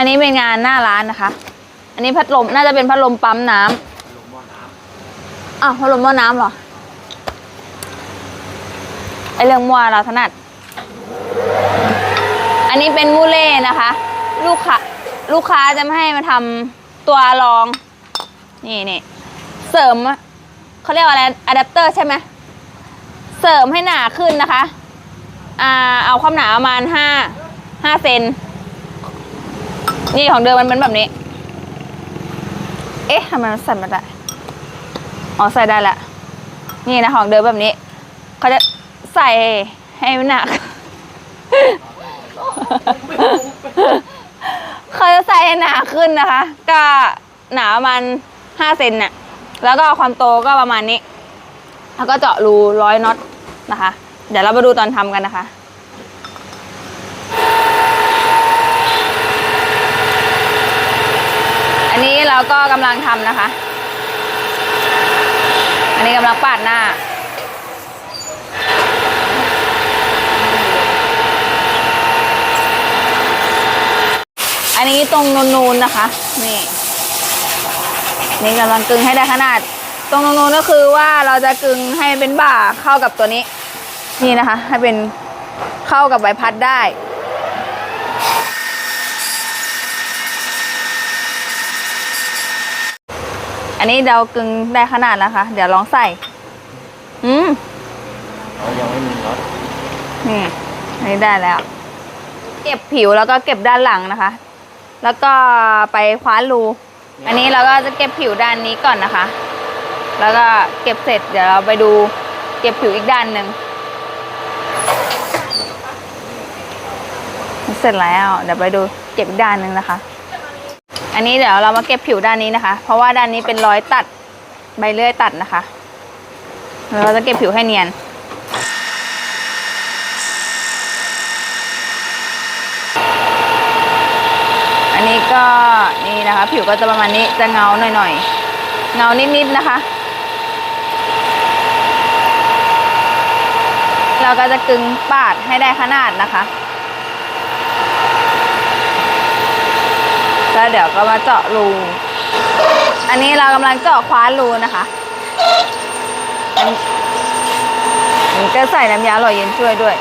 อันนี้เป็นงานหน้าร้านนะคะ อันนี้พัดลมน่าจะเป็นพัดลมปั๊มน้ำอ้าวพัดลมหม้อน้ำเหรอ ไอเรื่องมั่วเราถนัด อันนี้เป็นมูเล่นะคะ ลูกค้าลูกค้าจะไม่ให้มาทำตัวรอง นี่นี่เสริมเขาเรียกว่าอะไรอะแดปเตอร์ใช่ไหมเสริมให้หนาขึ้นนะคะ อ่า เอาความหนาประมาณห้าห้าเซน นี่ของเดิมมันเป็นแบบนี้ เอ๊ะทำไมมันสั่นไมาได้อ๋อใส่ได้ละ นี่นะของเดิมแบบนี้ เขาจะใส่ให้มันหนัก เขาจะใส่ให้หนาขึ้นนะคะ ก็หนาประมาณห้าเซนน่ะ แล้วก็ความโตก็ประมาณนี้ แล้วก็เจาะรูร้อยน็อตนะคะ เดี๋ยวเรามาดูตอนทำกันนะคะ อันนี้เราก็กำลังทำนะคะ อันนี้กำลังปาดหน้า อันนี้ตรงนูนๆนะคะ นี่ นี่กำลังกึงให้ได้ขนาด ตรงนูนๆก็คือว่าเราจะกึงให้เป็นบ่าเข้ากับตัวนี้ นี่นะคะ ให้เป็นเข้ากับใบพัดได้ อันนี้เรากึงได้ขนาดแล้วค่ะเดี๋ยวลองใส่ อืมเขายังไม่มีน็อตนี่อันนี้ได้แล้ว เก็บผิวแล้วก็เก็บด้านหลังนะคะ แล้วก็ไปคว้านรู อันนี้เราก็จะเก็บผิวด้านนี้ก่อนนะคะ แล้วก็เก็บเสร็จเดี๋ยวเราไปดูเก็บผิวอีกด้านหนึ่งเสร็จแล้ว เดี๋ยวไปดูเก็บอีกด้านหนึ่งนะคะ อันนี้เดี๋ยวเรามาเก็บผิวด้านนี้นะคะ เพราะว่าด้านนี้เป็นรอยตัดใบเลื่อยตัดนะคะ เราจะเก็บผิวให้เนียน อันนี้ก็นี่นะคะ ผิวก็จะประมาณนี้จะเงาหน่อยๆ เงานิดๆนะคะ เราก็จะกึงปาดให้ได้ขนาดนะคะ แล้วเดี๋ยวก็มาเจาะรู อันนี้เรากำลังเจาะคว้านรูนะคะมันก็ใส่น้ำยาหล่อเย็นช่วยด้วย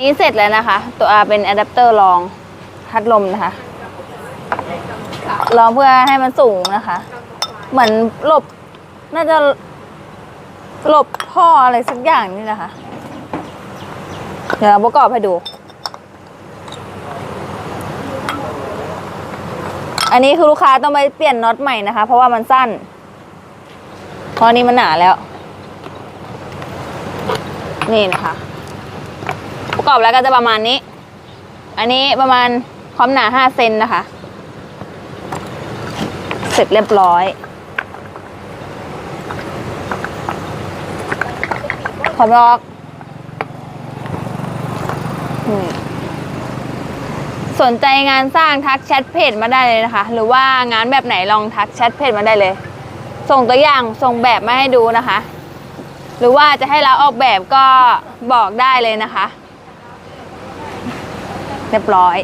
นี่เสร็จแล้วนะคะ ตัวอาเป็นอะแดปเตอร์รองพัดลมนะคะรองเพื่อให้มันสูงนะคะ เหมือนหลบน่าจะหลบท่ออะไรสักอย่างนี่นะคะ เดี๋ยวเราประกอบให้ดู อันนี้คือลูกค้าต้องไปเปลี่ยนน็อตใหม่นะคะ เพราะว่ามันสั้นเพราะอันนี้มันหนาแล้ว นี่นะคะ ประกอบแล้วก็จะประมาณนี้ อันนี้ประมาณความหนา5เซนนะคะ เสร็จเรียบร้อยขอบลอกสนใจงานสร้างทักแชทเพจมาได้เลยนะคะ หรือว่างานแบบไหนลองทักแชทเพจมาได้เลย ส่งตัวอย่างส่งแบบมาให้ดูนะคะ หรือว่าจะให้เราออกแบบก็บอกได้เลยนะคะ เรียบร้อย